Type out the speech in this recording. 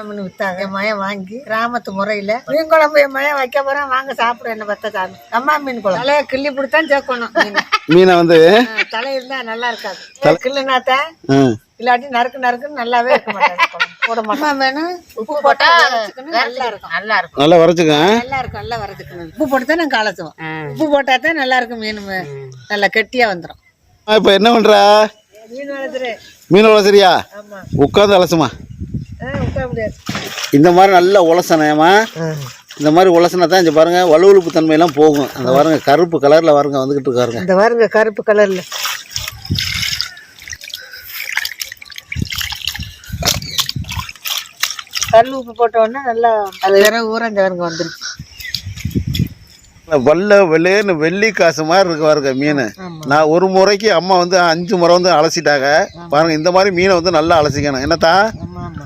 மீன் வித்தாங்க என் மயம் வாங்கி கிராமத்து முறையில. மீன் குழம்பு என் மயம் வைக்க போறேன் வாங்க சாப்பிட என்ன பத்த சாமி அம்மா மீன் குழம்பு. தலையை கிள்ளி பிடித்தான் சேர்க்கணும் மீன். மீனை வந்து? தலை இருந்தா நல்லா இருக்காது. கிள்ளுனாத்தான் ஆ, இல்லாட்டி நறுக்கு நறுக்குன்னு நல்லாவே இருக்க மாட்டாங்க. போட மாட்டோம் வேணும் உப்பு போட்டா நல்லா இருக்கும். நல்லா இருக்கும். நல்லா வரைச்சுக்க நல்லா இருக்கும் நல்லா வறுத்துக்கணும் உப்பு போட்டு தான் நாங்கள் உப்பு போட்டா தான் நல்லா இருக்கும் மீன் நல்லா கெட்டியா வந்துடும் இப்போ என்ன பண்ற? மீன் வளர்த்துரு மீன் வளர்த்துறியா? ஆமா. உட்காந்து அலசுமா இந்த மாதிரி நல்லா உலசனேமா இந்த மாதிரி உலசனா தான் இங்க பாருங்க வலுவழுப்பு தன்மையெல்லாம் போகும். அந்த பாருங்க கருப்பு கலர்ல பாருங்க வந்துகிட்டு இருக்காருங்க. இந்த பாருங்க கருப்பு கலர்ல. கல் உப்பு போட்ட உடனே நல்லா அது வேற பாருங்க வல்ல வெள்ளையன்னு வெள்ளி காசு மாதிரி இருக்கு பாருங்க மீன். நான் ஒரு முறைக்கு அம்மா வந்து அஞ்சு முறை வந்து அலசிட்டாங்க. பாருங்க இந்த மாதிரி மீனை வந்து நல்லா அலசிக்கணும். என்னத்தா?